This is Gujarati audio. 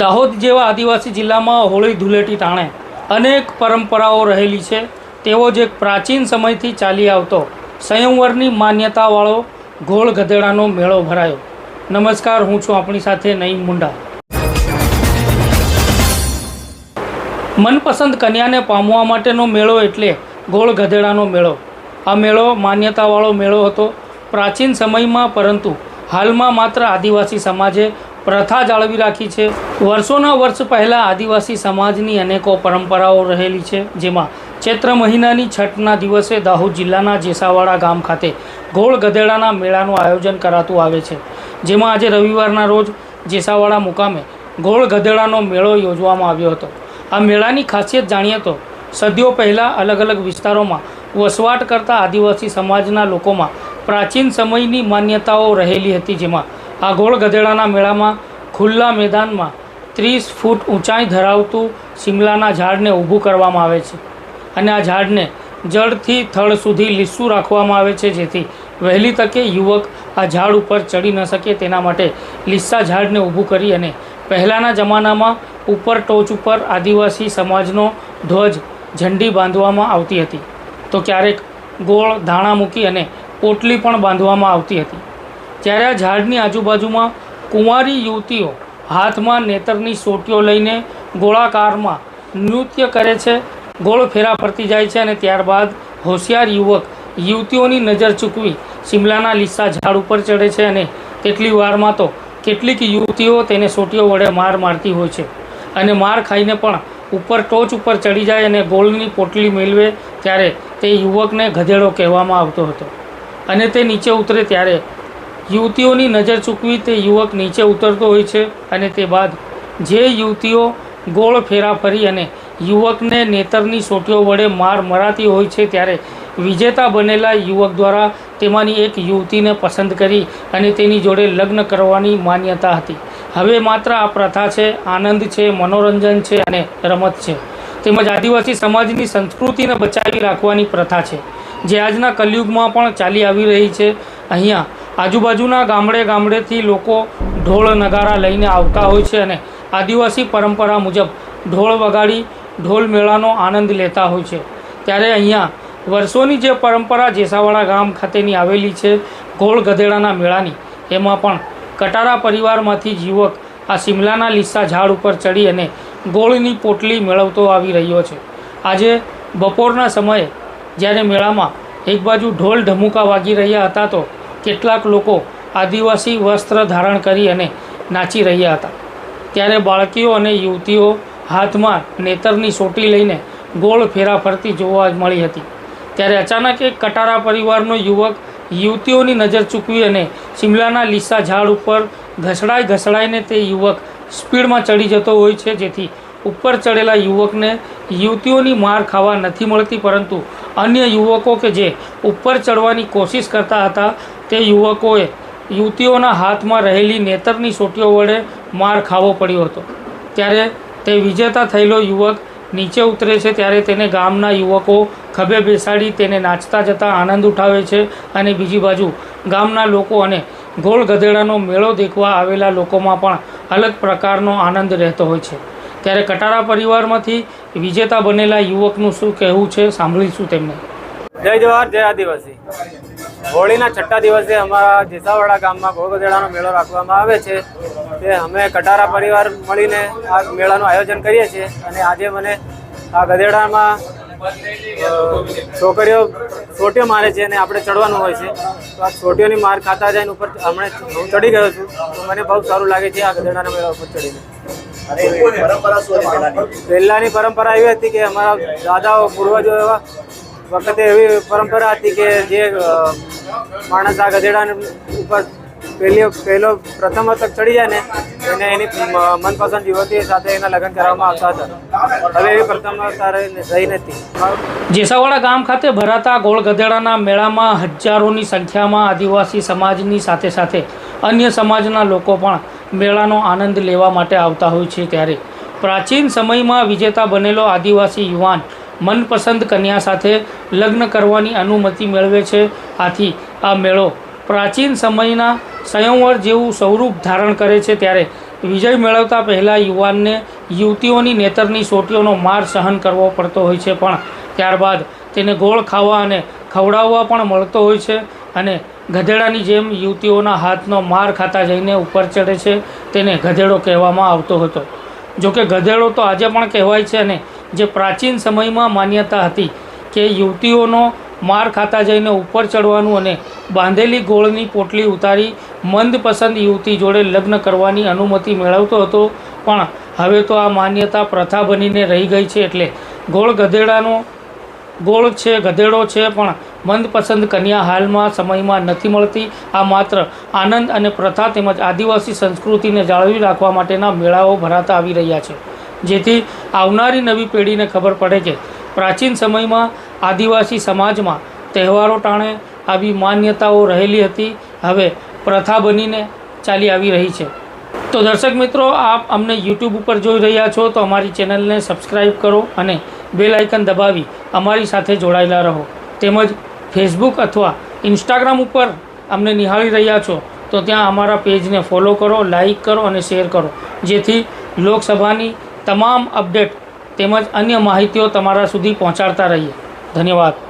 દાહોદ જેવા આદિવાસી જિલ્લામાં હોળી, ધૂળેટી ટાણે અનેક પરંપરાઓ રહેલી છે. તેવો જ એક પ્રાચીન સમયથી ચાલી આવતો સંયમવરની માન્યતાવાળો ગોળ ગધેડાનો મેળો ભરાયો. નમસ્કાર, હું છું આપણી સાથે નઈમ મુંડા. મનપસંદ કન્યાને પામવા માટેનો મેળો એટલે ગોળ ગધેડાનો મેળો. આ મેળો માન્યતાવાળો મેળો હતો પ્રાચીન સમયમાં, પરંતુ હાલમાં માત્ર આદિવાસી સમાજે પ્રથા જાળવી રાખી છે. વર્ષોના વર્ષ પહેલાં આદિવાસી સમાજની અનેકો પરંપરાઓ રહેલી છે, જેમાં ચૈત્ર મહિનાની છઠના દિવસે દાહોદ જિલ્લાના જેસાવાડા ગામ ખાતે ગોળ ગધેડાના મેળાનું આયોજન કરાતું આવે છે. જેમાં આજે રવિવારના રોજ જેસાવાડા મુકામે ગોળ ગધેડાનો મેળો યોજવામાં આવ્યો હતો. આ મેળાની ખાસિયત જાણીએ તો સદીઓ પહેલાં અલગ અલગ વિસ્તારોમાં વસવાટ કરતા આદિવાસી સમાજના લોકોમાં પ્રાચીન સમયની માન્યતાઓ રહેલી હતી, જેમાં આ ગોળ ગધેડાના મેળામાં ખુલ્લા મેદાનમાં ત્રીસ ફૂટ ઊંચાઈ ધરાવતું શિમલાના ઝાડને ઊભું કરવામાં આવે છે. અને આ ઝાડને જળથી થડ સુધી લીસું રાખવામાં આવે છે, જેથી વહેલી તકે યુવક આ ઝાડ ઉપર ચડી ન શકે તેના માટે લીસા ઝાડને ઊભું કરી અને પહેલાંના જમાનામાં ઉપર ટોચ ઉપર આદિવાસી સમાજનો ધ્વજ ઝંડી બાંધવામાં આવતી હતી. તો ક્યારેક ગોળ ધાણા મૂકી અને પોટલી પણ બાંધવામાં આવતી હતી. ત્યારે આ ઝાડની આજુબાજુમાં કુંવારી યુવતીઓ હાથમાં નેતરની સોટીઓ લઈને ગોળાકારમાં નૃત્ય કરે છે, ગોળ ફેરા ફરતી જાય છે અને ત્યારબાદ હોશિયાર યુવક યુવતીઓની નજર ચૂકવી શિમલાના લીસા ઝાડ ઉપર ચડે છે અને તેટલી વારમાં તો કેટલીક યુવતીઓ તેને સોટીઓ વડે માર મારતી હોય છે અને માર ખાઈને પણ ઉપર ટોચ ઉપર ચડી જાય અને ગોળની પોટલી મેળવે ત્યારે તે યુવકને ગધેડો કહેવામાં આવતો હતો અને તે નીચે ઉતરે ત્યારે યુવતીઓની નજર ચૂકવી તે યુવક નીચે ઉતરતો હોય છે અને તે બાદ જે યુવતીઓ ગોળ ફેરા ફરી અને યુવકને નેતરની સોટીઓ વડે માર મરાતી હોય છે ત્યારે વિજેતા બનેલા યુવક દ્વારા તેમાંની એક યુવતીને પસંદ કરી અને તેની જોડે લગ્ન કરવાની માન્યતા હતી. હવે માત્ર આ પ્રથા છે, આનંદ છે, મનોરંજન છે અને રમત છે. તેમજ આદિવાસી સમાજની સંસ્કૃતિને બચાવી રાખવાની પ્રથા છે. જે આજના કલયુગમાં પણ ચાલી આવી રહી છે. અહીંયા આજુબાજુના ગામડે ગામડેથી લોકો ઢોળ નગારા લઈને આવતા હોય છે અને આદિવાસી પરંપરા મુજબ ઢોળ વગાડી ઢોલ મેળાનો આનંદ લેતા હોય છે. ત્યારે અહીંયા વર્ષોની જે પરંપરા જેસાવાડા ગામ ખાતેની આવેલી છે ગોળ ગધેડાના મેળાની, એમાં પણ કટારા પરિવારમાંથી જ યુવક આ શિમલાના લીસા ઝાડ ઉપર ચડી અને ગોળની પોટલી મેળવતો આવી રહ્યો છે. આજે બપોરના સમયે જ્યારે મેળામાં એક બાજુ ઢોલ ઢમુકા વાગી રહ્યા હતા તો કેટલાક લોકો આદિવાસી વસ્ત્ર ધારણ કરી અને નાચી રહ્યા હતા. ત્યારે બાળકીઓ અને યુવતીઓ હાથમાં નેતરની સોટી લઈને ગોળ ફેરા ફરતી જોવા મળી હતી. ત્યારે અચાનક એક કટારા પરિવારનો યુવક યુવતીઓની નજર ચૂકવી અને શિમલાના લીસા ઝાડ ઉપર ઘસડાઈ ઘસડાઈને તે યુવક સ્પીડમાં ચડી જતો હોય છે, જેથી ઉપર ચડેલા યુવકને યુવતીઓની માર ખાવા નથી મળતી, પરંતુ અન્ય યુવકો કે જે ઉપર ચડવાની કોશિશ કરતા હતા તે યુવકોએ યુવતીઓના હાથમાં રહેલી નેતરની સોટીઓ વડે માર ખાવો પડ્યો હતો. ત્યારે તે વિજેતા થયેલો યુવક નીચે ઉતરે છે ત્યારે તેને ગામના યુવકો ખભે બેસાડી તેને નાચતા જતા આનંદ ઉઠાવે છે અને બીજી બાજુ ગામના લોકો અને ગોળ ગધેડાનો મેળો દેખવા આવેલા લોકોમાં પણ અલગ પ્રકારનો આનંદ રહેતો હોય છે. ત્યારે કટારા પરિવારમાંથી વિજેતા બનેલા યુવકનું શું કહેવું છે સાંભળીશું તેમને. જય જવાહર, જય આદિવાસી. હોળીના છઠ્ઠા દિવસે અમારા જેસાવાડા ગામમાં ગોળગધેડાનો મેળો રાખવામાં આવે છે. તે અમે કટારા પરિવાર મળીને આ મેળાનું આયોજન કરીએ છીએ અને આજે મને આ ગધેડામાં છોકરીઓ સોટીઓ મારે છે અને આપણે ચડવાનું હોય છે. તો આ સોટીઓની માર ખાતા જઈને ઉપર હમણાં હું ચડી ગયો છું. તો મને બહુ સારું લાગે છે આ ગધેડાના મેળા ઉપર ચડીને. પહેલાની? પરંપરા એવી હતી કે અમારા દાદાઓ પૂર્વજો એવા વખતે એવી પરંપરા હતી કે જે માણસ આ ગધેડા ઉપર પહેલી પહેલો પ્રથમ વખત ચડી જાય ને, એને એની મનપસંદ યુવતી સાથે એના લગ્ન કરવામાં આવતા હતા. હવે એવી પ્રથમ રહી નથી. જેસાવાડા ગામ ખાતે ભરાતા ગોળ ગધેડાના મેળામાં હજારોની સંખ્યામાં આદિવાસી સમાજની સાથે સાથે અન્ય સમાજના લોકો પણ મેળાનો આનંદ લેવા માટે આવતા હોય છે ત્યારે. પ્રાચીન સમયમાં વિજેતા બનેલો આદિવાસી યુવાન મનપસંદ કન્યા સાથે લગ્ન કરવાની અનુમતિ મેળવે છે. આથી આ મેળો પ્રાચીન સમયના સંયંવર જેવું સ્વરૂપ ધારણ કરે છે ત્યારે વિજય મેળવતા પહેલાં યુવાનને યુવતીઓની નેતરની સોટીઓનો માર સહન કરવો પડતો હોય છે પણ ત્યારબાદ તેને ગોળ ખાવા અને ખવડાવવા પણ મળતો હોય છે અને ગધેડાની જેમ યુવતીઓના હાથનો માર ખાતા જઈને ઉપર ચડે છે. તેને ગધેડો કહેવામાં આવતો હતો. જોકે ગધેડો તો આજે પણ કહેવાય છે અને જે પ્રાચીન સમયમાં માન્યતા હતી કે યુવતીઓનો માર ખાતા જઈને ઉપર ચડવાનું અને બાંધેલી ગોળની પોટલી ઉતારી મંદપસંદ યુવતી જોડે લગ્ન કરવાની અનુમતિ મેળવતો હતો. પણ હવે તો આ માન્યતા પ્રથા બનીને રહી ગઈ છે એટલે ગોળ ગધેડાનો, ગોળ છે, ગધેડો છે, પણ મંદપસંદ કન્યા હાલમાં સમયમાં નથી મળતી. આ માત્ર આનંદ અને પ્રથા તેમજ આદિવાસી સંસ્કૃતિને જાળવી રાખવા માટેના મેળાઓ ભરાતા આવી રહ્યા છે. જેથી આવનારી નવી પેઢીને ખબર પડે કે પ્રાચીન સમયમાં આદિવાસી સમાજમાં તહેવારો ટાણે આવી માન્યતાઓ રહેલી હતી. હવે પ્રથા બનીને ચાલી આવી રહી છે. તો દર્શક મિત્રો, આપ અમને યુટ્યુબ ઉપર જોઈ રહ્યા છો તો અમારી ચેનલને સબસ્ક્રાઈબ કરો અને બેલ આઇકન દબાવી અમારી સાથે જોડાયેલા રહો. તેમજ ફેસબુક અથવા ઇન્સ્ટાગ્રામ ઉપર અમને નિહાળી રહ્યા છો તો ત્યાં અમારા પેજને ફોલો કરો લાઈક કરો અને શેર કરો. જેથી લોકસભાની તમામ અપડેટ તેમજ અન્ય માહિતીઓ તમારા સુધી પહોંચાડતા રહીએ. ધન્યવાદ.